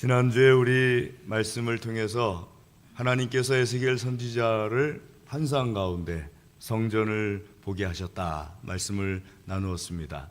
지난주에 우리 말씀을 통해서 하나님께서 에스겔 선지자를 환상 가운데 성전을 보게 하셨다 말씀을 나누었습니다.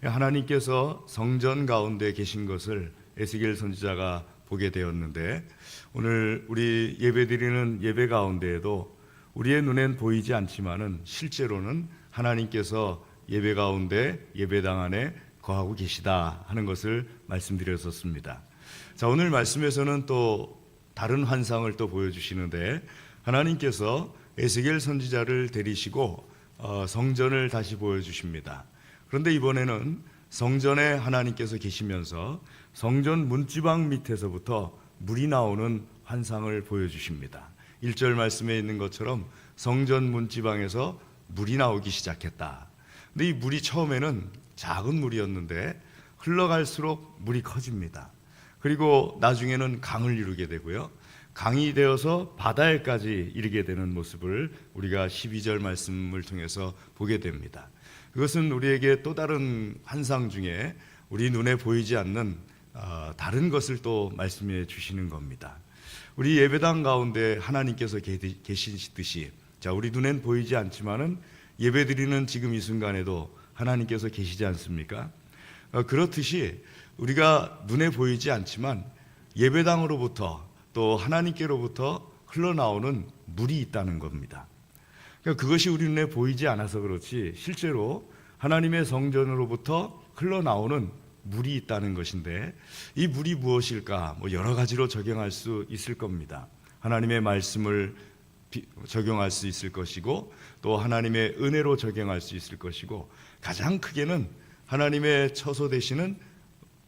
하나님께서 성전 가운데 계신 것을 에스겔 선지자가 보게 되었는데 오늘 우리 예배드리는 예배 가운데에도 우리의 눈엔 보이지 않지만은 실제로는 하나님께서 예배 가운데 예배당 안에 거하고 계시다 하는 것을 말씀드렸었습니다. 자, 오늘 말씀에서는 또 다른 환상을 또 보여주시는데 하나님께서 에스겔 선지자를 데리시고 어, 성전을 다시 보여주십니다. 그런데 이번에는 성전에 하나님께서 계시면서 성전 문지방 밑에서부터 물이 나오는 환상을 보여주십니다. 1절 말씀에 있는 것처럼 성전 문지방에서 물이 나오기 시작했다. 근데 이 물이 처음에는 작은 물이었는데 흘러갈수록 물이 커집니다. 그리고 나중에는 강을 이루게 되고요. 강이 되어서 바다에까지 이르게 되는 모습을 우리가 12절 말씀을 통해서 보게 됩니다. 그것은 우리에게 또 다른 환상 중에 우리 눈에 보이지 않는 어, 다른 것을 또 말씀해 주시는 겁니다. 우리 예배당 가운데 하나님께서 계시듯이 자 우리 눈엔 보이지 않지만은 예배드리는 지금 이 순간에도 하나님께서 계시지 않습니까? 어, 그렇듯이 우리가 눈에 보이지 않지만 예배당으로부터 또 하나님께로부터 흘러나오는 물이 있다는 겁니다. 그러니까 그것이 우리 눈에 보이지 않아서 그렇지 실제로 하나님의 성전으로부터 흘러나오는 물이 있다는 것인데 이 물이 무엇일까? 뭐 여러 가지로 적용할 수 있을 겁니다. 하나님의 말씀을 적용할 수 있을 것이고 또 하나님의 은혜로 적용할 수 있을 것이고 가장 크게는 하나님의 처소 되시는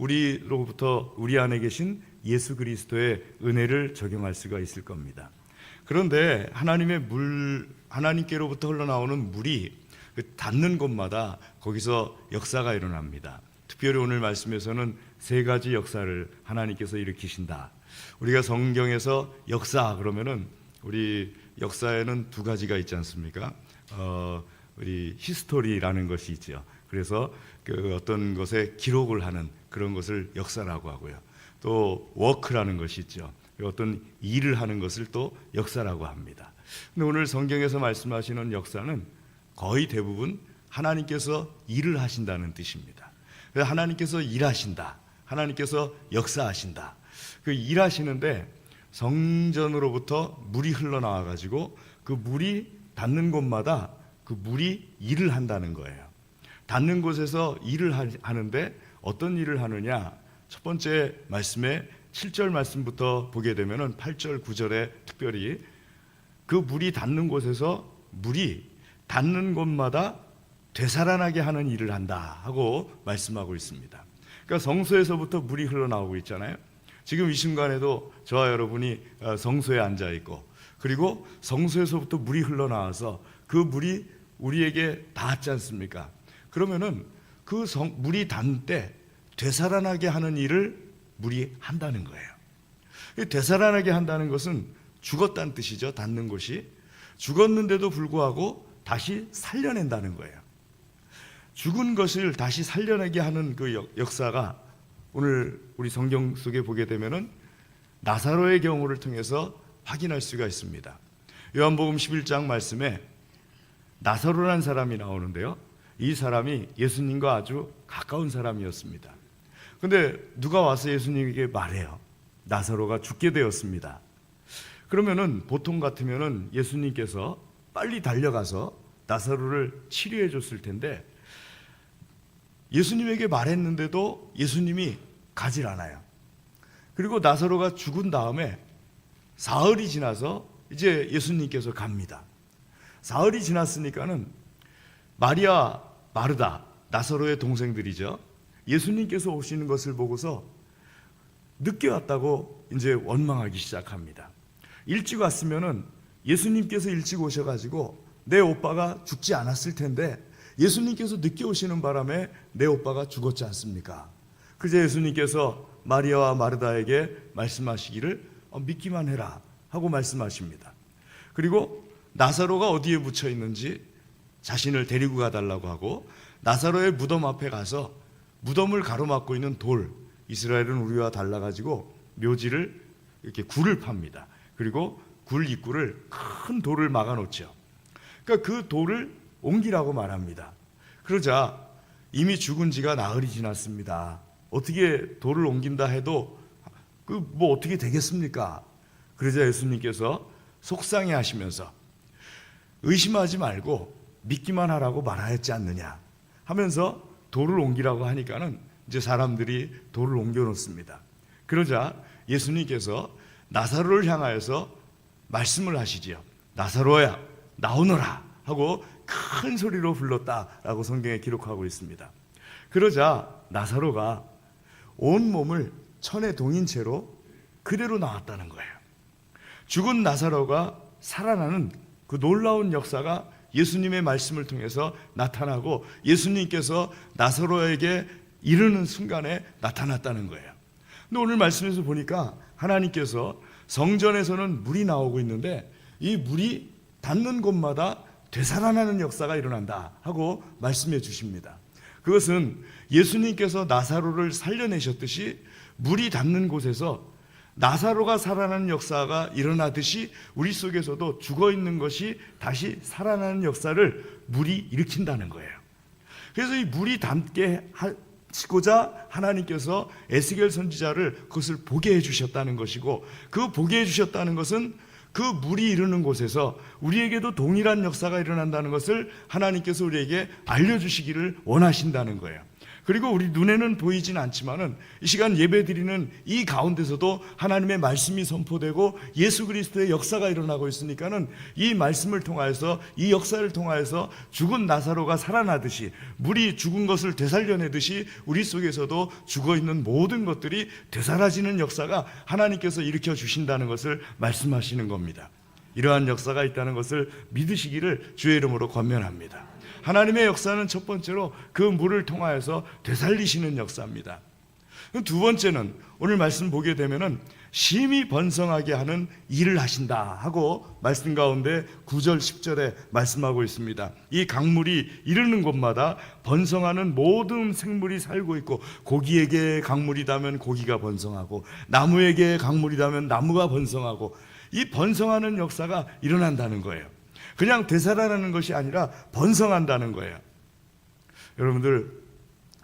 우리로부터 우리 안에 계신 예수 그리스도의 은혜를 적용할 수가 있을 겁니다. 그런데 하나님의 물 하나님께로부터 흘러나오는 물이 그 닿는 곳마다 거기서 역사가 일어납니다. 특별히 오늘 말씀에서는 세 가지 역사를 하나님께서 일으키신다. 우리가 성경에서 역사 그러면은 우리 역사에는 두 가지가 있지 않습니까? 어, 우리 히스토리라는 것이 있죠. 그래서 그 어떤 것에 기록을 하는 그런 것을 역사라고 하고요. 또 워크라는 것이 있죠. 어떤 일을 하는 것을 또 역사라고 합니다. 근데 오늘 성경에서 말씀하시는 역사는 거의 대부분 하나님께서 일을 하신다는 뜻입니다. 하나님께서 일하신다. 하나님께서 역사하신다. 그 일하시는데 성전으로부터 물이 흘러나와 가지고 그 물이 닿는 곳마다 그 물이 일을 한다는 거예요. 닿는 곳에서 일을 하는데 어떤 일을 하느냐? 첫 번째 말씀에 7절 말씀부터 보게 되면은 8절 9절에 특별히 그 물이 닿는 곳에서 물이 닿는 곳마다 되살아나게 하는 일을 한다 하고 말씀하고 있습니다. 그러니까 성소에서부터 물이 흘러나오고 있잖아요. 지금 이 순간에도 저와 여러분이 어, 성소에 앉아 있고 그리고 성소에서부터 물이 흘러나와서 그 물이 우리에게 닿았지 않습니까? 그러면은 그 성, 물이 닿는 때 되살아나게 하는 일을 물이 한다는 거예요. 되살아나게 한다는 것은 죽었다는 뜻이죠. 닿는 곳이 죽었는데도 불구하고 다시 살려낸다는 거예요. 죽은 것을 다시 살려내게 하는 그 역사가 오늘 우리 성경 속에 보게 되면은 나사로의 경우를 통해서 확인할 수가 있습니다. 요한복음 11장 말씀에 나사로라는 사람이 나오는데요. 이 사람이 예수님과 아주 가까운 사람이었습니다. 근데 누가 와서 예수님에게 말해요. 나사로가 죽게 되었습니다. 그러면은 보통 같으면은 예수님께서 빨리 달려가서 나사로를 치료해 줬을 텐데 예수님에게 말했는데도 예수님이 가질 않아요. 그리고 나사로가 죽은 다음에 사흘이 지나서 이제 예수님께서 갑니다. 사흘이 지났으니까는 마리아 마르다 나사로의 동생들이죠. 예수님께서 오시는 것을 보고서 늦게 왔다고 이제 원망하기 시작합니다. 일찍 왔으면은 예수님께서 일찍 오셔가지고 내 오빠가 죽지 않았을 텐데 예수님께서 늦게 오시는 바람에 내 오빠가 죽었지 않습니까? 그제 예수님께서 마리아와 마르다에게 말씀하시기를 어, 믿기만 해라 하고 말씀하십니다. 그리고 나사로가 어디에 묻혀 있는지 자신을 데리고 가달라고 하고 나사로의 무덤 앞에 가서 무덤을 가로막고 있는 돌 이스라엘은 우리와 달라가지고 묘지를 이렇게 굴을 팝니다. 그리고 굴 입구를 큰 돌을 막아 놓죠. 그러니까 그 돌을 옮기라고 말합니다. 그러자 이미 죽은 지가 나흘이 지났습니다. 어떻게 돌을 옮긴다 해도 그 뭐 어떻게 되겠습니까? 그러자 예수님께서 속상해 하시면서 의심하지 말고 믿기만 하라고 말하였지 않느냐 하면서 돌을 옮기라고 하니까는 이제 사람들이 돌을 옮겨 놓습니다. 그러자 예수님께서 나사로를 향하여서 말씀을 하시지요. 나사로야 나오너라 하고 큰 소리로 불렀다라고 성경에 기록하고 있습니다. 그러자 나사로가 온 몸을 천에 동인 채로 그대로 나왔다는 거예요. 죽은 나사로가 살아나는 그 놀라운 역사가 예수님의 말씀을 통해서 나타나고 예수님께서 나사로에게 이르는 순간에 나타났다는 거예요. 근데 오늘 말씀에서 보니까 하나님께서 성전에서는 물이 나오고 있는데 이 물이 닿는 곳마다 되살아나는 역사가 일어난다 하고 말씀해 주십니다. 그것은 예수님께서 나사로를 살려내셨듯이 물이 닿는 곳에서 나사로가 살아나는 역사가 일어나듯이 우리 속에서도 죽어 있는 것이 다시 살아나는 역사를 물이 일으킨다는 거예요. 그래서 이 물이 닿게 하시고자 하나님께서 에스겔 선지자를 그것을 보게 해 주셨다는 것이고 그 보게 해 주셨다는 것은 그 물이 이르는 곳에서 우리에게도 동일한 역사가 일어난다는 것을 하나님께서 우리에게 알려 주시기를 원하신다는 거예요. 그리고 우리 눈에는 보이진 않지만은 이 시간 예배 드리는 이 가운데서도 하나님의 말씀이 선포되고 예수 그리스도의 역사가 일어나고 있으니까는 이 말씀을 통하여서 이 역사를 통하여서 죽은 나사로가 살아나듯이 물이 죽은 것을 되살려내듯이 우리 속에서도 죽어 있는 모든 것들이 되살아지는 역사가 하나님께서 일으켜 주신다는 것을 말씀하시는 겁니다. 이러한 역사가 있다는 것을 믿으시기를 주의 이름으로 권면합니다. 하나님의 역사는 첫 번째로 그 물을 통하여서 되살리시는 역사입니다. 두 번째는 오늘 말씀 보게 되면은 심히 번성하게 하는 일을 하신다 하고 말씀 가운데 9절 10절에 말씀하고 있습니다. 이 강물이 이르는 곳마다 번성하는 모든 생물이 살고 있고 고기에게 강물이 닿으면 고기가 번성하고 나무에게 강물이 닿으면 나무가 번성하고 이 번성하는 역사가 일어난다는 거예요. 그냥 되살아나는 것이 아니라 번성한다는 거예요. 여러분들,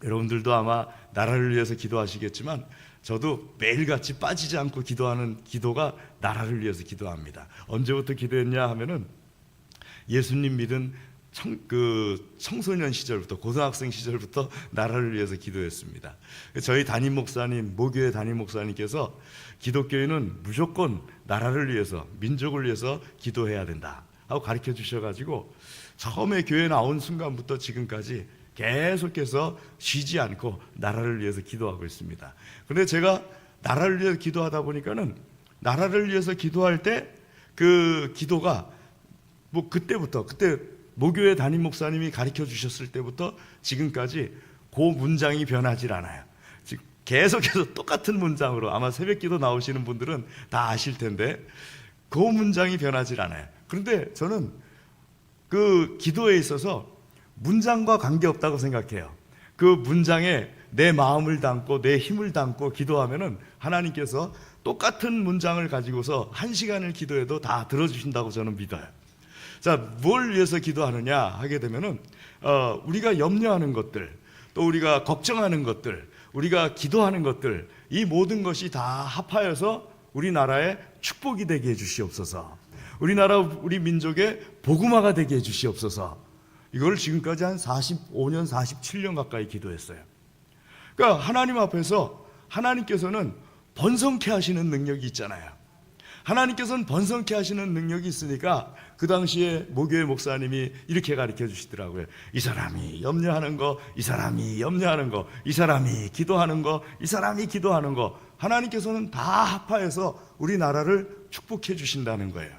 여러분들도 아마 나라를 위해서 기도하시겠지만 저도 매일같이 빠지지 않고 기도하는 기도가 나라를 위해서 기도합니다. 언제부터 기도했냐 하면은 예수님 믿은 청, 그 청소년 시절부터 고등학생 시절부터 나라를 위해서 기도했습니다. 저희 담임 목사님, 모교회 담임 목사님께서 기독교인은 무조건 나라를 위해서, 민족을 위해서 기도해야 된다. 하고 가르쳐 주셔가지고 처음에 교회 나온 순간부터 지금까지 계속해서 쉬지 않고 나라를 위해서 기도하고 있습니다. 그런데 제가 나라를 위해서 기도하다 보니까는 나라를 위해서 기도할 때 그 기도가 뭐 그때부터 그때 모교회 담임 목사님이 가르쳐 주셨을 때부터 지금까지 그 문장이 변하질 않아요. 계속해서 똑같은 문장으로 아마 새벽 기도 나오시는 분들은 다 아실 텐데 그 문장이 변하질 않아요. 그런데 저는 그 기도에 있어서 문장과 관계없다고 생각해요. 그 문장에 내 마음을 담고 내 힘을 담고 기도하면은 하나님께서 똑같은 문장을 가지고서 한 시간을 기도해도 다 들어주신다고 저는 믿어요. 자, 뭘 위해서 기도하느냐 하게 되면은 어, 우리가 염려하는 것들, 또 우리가 걱정하는 것들, 우리가 기도하는 것들, 이 모든 것이 다 합하여서 우리나라에 축복이 되게 해 주시옵소서. 우리나라 우리 민족의 복음화가 되게 해 주시옵소서. 이걸 지금까지 한 45년, 47년 가까이 기도했어요. 그러니까 하나님 앞에서 하나님께서는 번성케 하시는 능력이 있잖아요. 하나님께서는 번성케 하시는 능력이 있으니까 그 당시에 모교회 목사님이 이렇게 가르쳐 주시더라고요. 이 사람이 염려하는 거, 이 사람이 염려하는 거, 이 사람이 기도하는 거, 이 사람이 기도하는 거, 하나님께서는 다 합하여서 우리나라를 축복해 주신다는 거예요.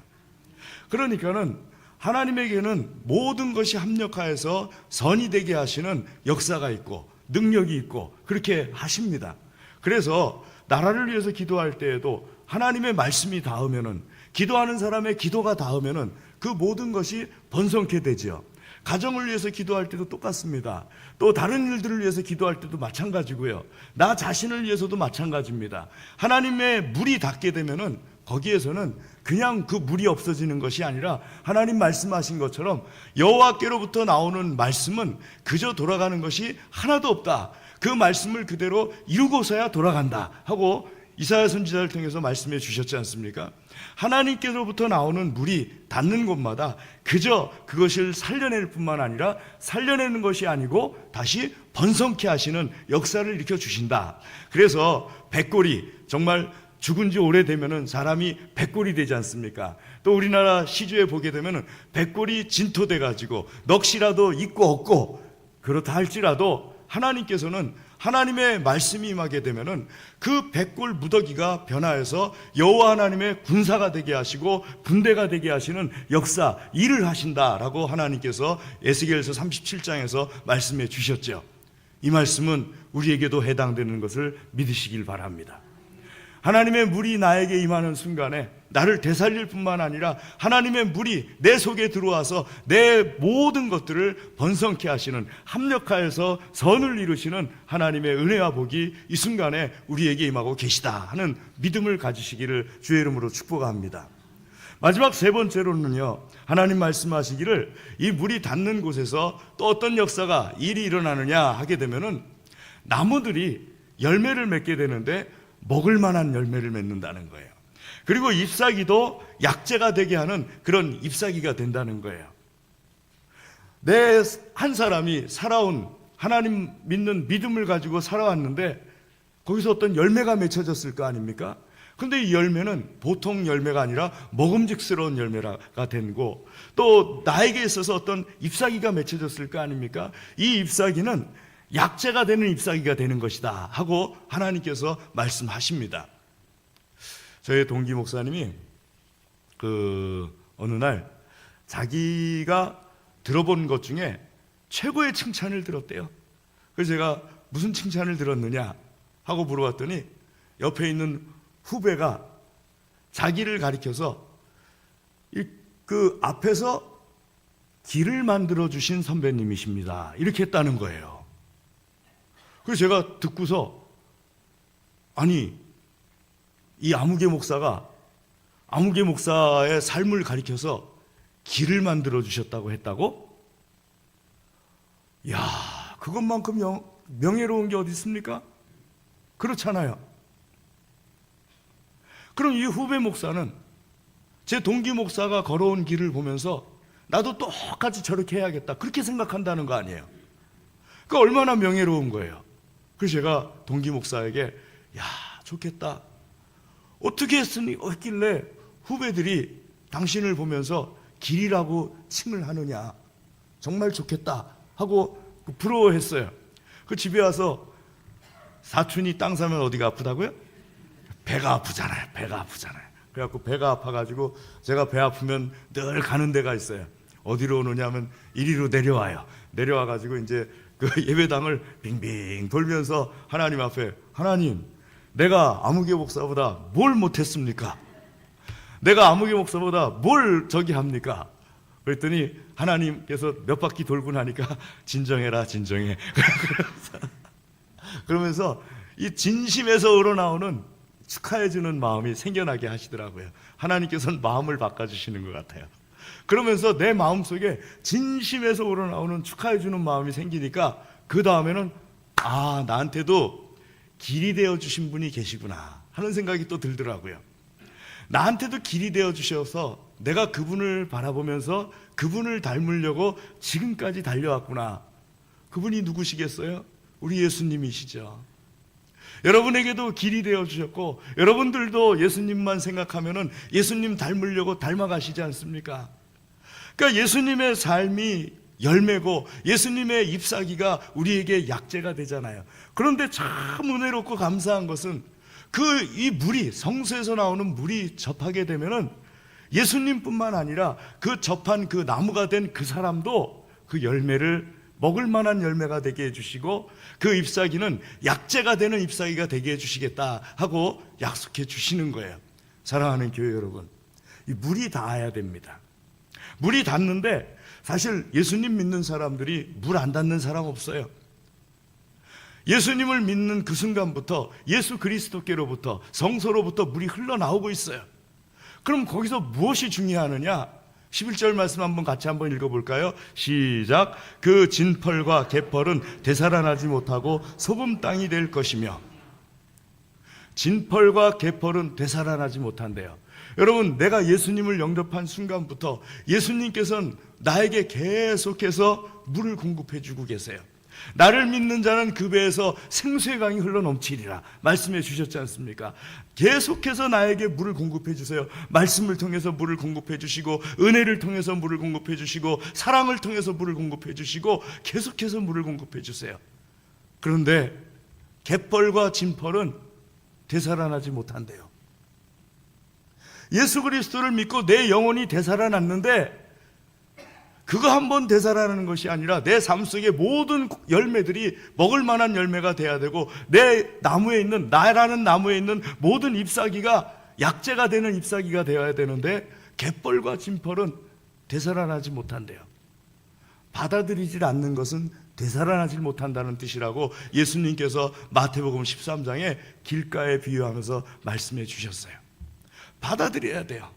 그러니까는 하나님에게는 모든 것이 합력하여서 선이 되게 하시는 역사가 있고 능력이 있고 그렇게 하십니다. 그래서 나라를 위해서 기도할 때에도 하나님의 말씀이 닿으면은 기도하는 사람의 기도가 닿으면은 그 모든 것이 번성케 되지요. 가정을 위해서 기도할 때도 똑같습니다. 또 다른 일들을 위해서 기도할 때도 마찬가지고요. 나 자신을 위해서도 마찬가지입니다. 하나님의 물이 닿게 되면은 거기에서는 그냥 그 물이 없어지는 것이 아니라 하나님 말씀하신 것처럼 여호와께로부터 나오는 말씀은 그저 돌아가는 것이 하나도 없다. 그 말씀을 그대로 이루고서야 돌아간다 하고 이사야 선지자를 통해서 말씀해 주셨지 않습니까? 하나님께로부터 나오는 물이 닿는 곳마다 그저 그것을 살려낼 뿐만 아니라 살려내는 것이 아니고 다시 번성케 하시는 역사를 일으켜 주신다. 그래서 백골이 정말 죽은 지 오래되면은 사람이 백골이 되지 않습니까? 또 우리나라 시주에 보게 되면은 백골이 진토돼 가지고 넋이라도 있고 없고 그렇다 할지라도 하나님께서는 하나님의 말씀이 임하게 되면은 그 백골 무더기가 변화해서 여호와 하나님의 군사가 되게 하시고 군대가 되게 하시는 역사 일을 하신다라고 하나님께서 에스겔서 37장에서 말씀해 주셨죠. 이 말씀은 우리에게도 해당되는 것을 믿으시길 바랍니다. 하나님의 물이 나에게 임하는 순간에 나를 되살릴 뿐만 아니라 하나님의 물이 내 속에 들어와서 내 모든 것들을 번성케 하시는 합력하여서 선을 이루시는 하나님의 은혜와 복이 이 순간에 우리에게 임하고 계시다 하는 믿음을 가지시기를 주의 이름으로 축복합니다. 마지막 세 번째로는요, 하나님 말씀하시기를 이 물이 닿는 곳에서 또 어떤 역사가 일이 일어나느냐 하게 되면은 나무들이 열매를 맺게 되는데 먹을 만한 열매를 맺는다는 거예요. 그리고 잎사귀도 약재가 되게 하는 그런 잎사귀가 된다는 거예요. 내 한 사람이 살아온 하나님 믿는 믿음을 가지고 살아왔는데 거기서 어떤 열매가 맺혀졌을 거 아닙니까? 근데 이 열매는 보통 열매가 아니라 먹음직스러운 열매가 된고 또 나에게 있어서 어떤 잎사귀가 맺혀졌을 거 아닙니까? 이 잎사귀는 약재가 되는 잎사귀가 되는 것이다 하고 하나님께서 말씀하십니다. 저희 동기 목사님이 그 어느 날 자기가 들어본 것 중에 최고의 칭찬을 들었대요. 그래서 제가 무슨 칭찬을 들었느냐 하고 물어봤더니 옆에 있는 후배가 자기를 가리켜서 이그 앞에서 길을 만들어 주신 선배님이십니다. 이렇게 했다는 거예요. 그래서 제가 듣고서 아니 이 아무개 목사가 아무개 목사의 삶을 가리켜서 길을 만들어 주셨다고 했다고? 야, 그것만큼 명, 명예로운 게 어디 있습니까? 그렇잖아요. 그럼 이 후배 목사는 제 동기 목사가 걸어온 길을 보면서 나도 똑같이 저렇게 해야겠다. 그렇게 생각한다는 거 아니에요. 그 얼마나 명예로운 거예요. 그래서 제가 동기 목사에게 야, 좋겠다. 어떻게 했으니 했길래 후배들이 당신을 보면서 길이라고 칭을 하느냐. 정말 좋겠다 하고 부러워했어요. 그 집에 와서 사촌이 땅 사면 어디가 아프다고요? 배가 아프잖아요. 배가 아프잖아요. 그래갖고 배가 아파가지고 제가 배 아프면 늘 가는 데가 있어요. 어디로 오느냐면 이리로 내려와요. 내려와가지고 이제 그 예배당을 빙빙 돌면서 하나님 앞에 하나님 내가 아무개 목사보다 뭘 못했습니까? 내가 아무개 목사보다 뭘 저기 합니까? 그랬더니 하나님께서 몇 바퀴 돌고 나니까 진정해라 진정해. 그러면서 이 진심에서 우러나오는 축하해주는 마음이 생겨나게 하시더라고요. 하나님께서는 마음을 바꿔주시는 것 같아요. 그러면서 내 마음 속에 진심에서 우러나오는 축하해주는 마음이 생기니까 그 다음에는 아 나한테도 길이 되어 주신 분이 계시구나 하는 생각이 또 들더라고요. 나한테도 길이 되어 주셔서 내가 그분을 바라보면서 그분을 닮으려고 지금까지 달려왔구나. 그분이 누구시겠어요? 우리 예수님이시죠. 여러분에게도 길이 되어 주셨고 여러분들도 예수님만 생각하면은 예수님 닮으려고 닮아가시지 않습니까? 그러니까 예수님의 삶이 열매고 예수님의 잎사귀가 우리에게 약재가 되잖아요. 그런데 참 은혜롭고 감사한 것은 그 이 물이 성수에서 나오는 물이 접하게 되면은 예수님뿐만 아니라 그 접한 그 나무가 된 그 사람도 그 열매를 먹을 만한 열매가 되게 해주시고 그 잎사귀는 약재가 되는 잎사귀가 되게 해주시겠다 하고 약속해 주시는 거예요. 사랑하는 교회 여러분, 이 물이 닿아야 됩니다. 물이 닿는데 사실 예수님 믿는 사람들이 물 안 닿는 사람 없어요. 예수님을 믿는 그 순간부터 예수 그리스도께로부터 성소로부터 물이 흘러나오고 있어요. 그럼 거기서 무엇이 중요하느냐? 11절 말씀 한번 같이 한번 읽어볼까요? 시작. 그 진펄과 개펄은 되살아나지 못하고 소금 땅이 될 것이며 진펄과 개펄은 되살아나지 못한대요. 여러분, 내가 예수님을 영접한 순간부터 예수님께서는 나에게 계속해서 물을 공급해 주고 계세요. 나를 믿는 자는 그 배에서 생수의 강이 흘러 넘치리라 말씀해 주셨지 않습니까? 계속해서 나에게 물을 공급해 주세요. 말씀을 통해서 물을 공급해 주시고 은혜를 통해서 물을 공급해 주시고 사랑을 통해서 물을 공급해 주시고 계속해서 물을 공급해 주세요. 그런데 갯벌과 진펄은 되살아나지 못한대요. 예수 그리스도를 믿고 내 영혼이 되살아났는데 그거 한 번 되살아나는 것이 아니라 내 삶 속의 모든 열매들이 먹을 만한 열매가 돼야 되고 내 나무에 있는 나라는 나무에 있는 모든 잎사귀가 약재가 되는 잎사귀가 되어야 되는데 갯벌과 진펄은 되살아나지 못한대요. 받아들이질 않는 것은 되살아나지 못한다는 뜻이라고 예수님께서 마태복음 13장에 길가에 비유하면서 말씀해 주셨어요. 받아들여야 돼요.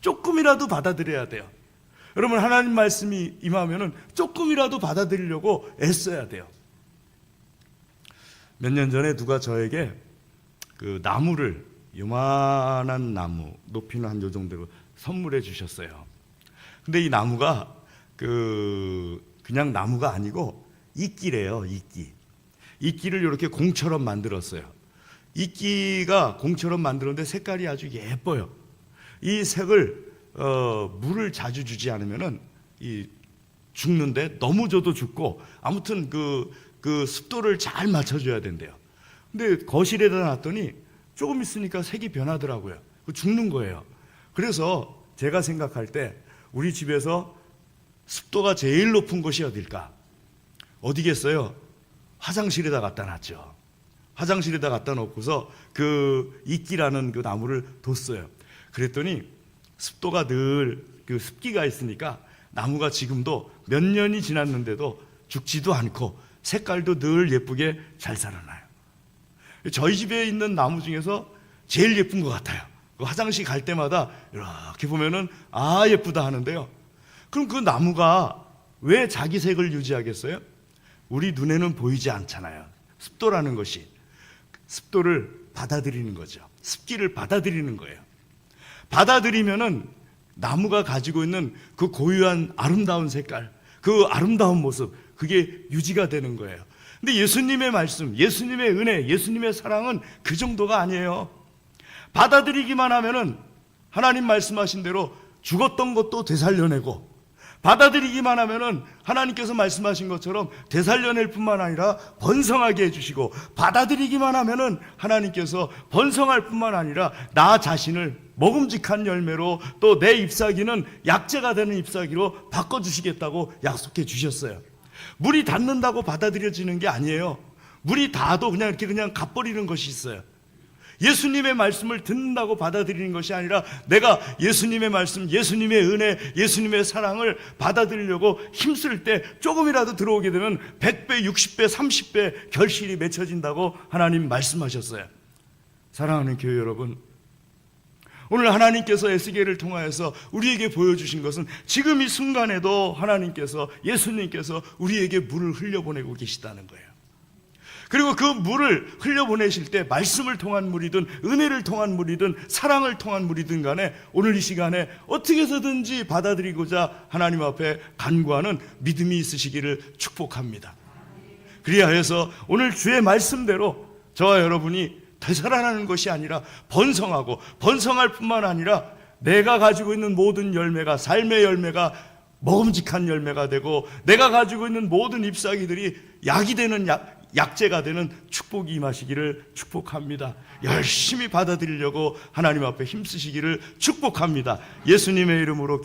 조금이라도 받아들여야 돼요. 여러분 하나님 말씀이 임하면은 조금이라도 받아들이려고 애써야 돼요. 몇 년 전에 누가 저에게 그 나무를 요만한 나무 높이는 한 요 정도 선물해 주셨어요. 근데 이 나무가 그 그냥 나무가 아니고 이끼래요, 이끼. 이끼를 이렇게 공처럼 만들었어요. 이끼가 공처럼 만들었는데 색깔이 아주 예뻐요. 이 색을 어, 물을 자주 주지 않으면은 이 죽는데 너무 줘도 죽고 아무튼 그, 그 습도를 잘 맞춰줘야 된대요. 근데 거실에다 놨더니 조금 있으니까 색이 변하더라고요. 그 죽는 거예요. 그래서 제가 생각할 때 우리 집에서 습도가 제일 높은 곳이 어딜까? 어디겠어요? 화장실에다 갖다 놨죠. 화장실에다 갖다 놓고서 그 이끼라는 그 나무를 뒀어요. 그랬더니 습도가 늘 그 습기가 있으니까 나무가 지금도 몇 년이 지났는데도 죽지도 않고 색깔도 늘 예쁘게 잘 살아나요. 저희 집에 있는 나무 중에서 제일 예쁜 것 같아요. 그 화장실 갈 때마다 이렇게 보면은 아 예쁘다 하는데요. 그럼 그 나무가 왜 자기 색을 유지하겠어요? 우리 눈에는 보이지 않잖아요. 습도라는 것이 습도를 받아들이는 거죠. 습기를 받아들이는 거예요. 받아들이면은 나무가 가지고 있는 그 고유한 아름다운 색깔, 그 아름다운 모습, 그게 유지가 되는 거예요. 근데 예수님의 말씀, 예수님의 은혜, 예수님의 사랑은 그 정도가 아니에요. 받아들이기만 하면은 하나님 말씀하신 대로 죽었던 것도 되살려내고 받아들이기만 하면은 하나님께서 말씀하신 것처럼 되살려낼 뿐만 아니라 번성하게 해주시고 받아들이기만 하면은 하나님께서 번성할 뿐만 아니라 나 자신을 먹음직한 열매로 또 내 잎사귀는 약재가 되는 잎사귀로 바꿔주시겠다고 약속해 주셨어요. 물이 닿는다고 받아들여지는 게 아니에요. 물이 닿아도 그냥 이렇게 그냥 갚버리는 것이 있어요. 예수님의 말씀을 듣는다고 받아들이는 것이 아니라 내가 예수님의 말씀, 예수님의 은혜, 예수님의 사랑을 받아들이려고 힘쓸 때 조금이라도 들어오게 되면 100배, 60배, 30배 결실이 맺혀진다고 하나님 말씀하셨어요. 사랑하는 교회 여러분, 오늘 하나님께서 에스겔을 통하여서 우리에게 보여주신 것은 지금 이 순간에도 하나님께서 예수님께서 우리에게 물을 흘려보내고 계시다는 거예요. 그리고 그 물을 흘려보내실 때 말씀을 통한 물이든 은혜를 통한 물이든 사랑을 통한 물이든 간에 오늘 이 시간에 어떻게 해서든지 받아들이고자 하나님 앞에 간구하는 믿음이 있으시기를 축복합니다. 그리하 여서 오늘 주의 말씀대로 저와 여러분이 되살아나는 것이 아니라 번성하고 번성할 뿐만 아니라 내가 가지고 있는 모든 열매가 삶의 열매가 먹음직한 열매가 되고 내가 가지고 있는 모든 잎사귀들이 약이 되는 약, 약재가 되는 축복이 임하시기를 축복합니다. 열심히 받아들이려고 하나님 앞에 힘쓰시기를 축복합니다. 예수님의 이름으로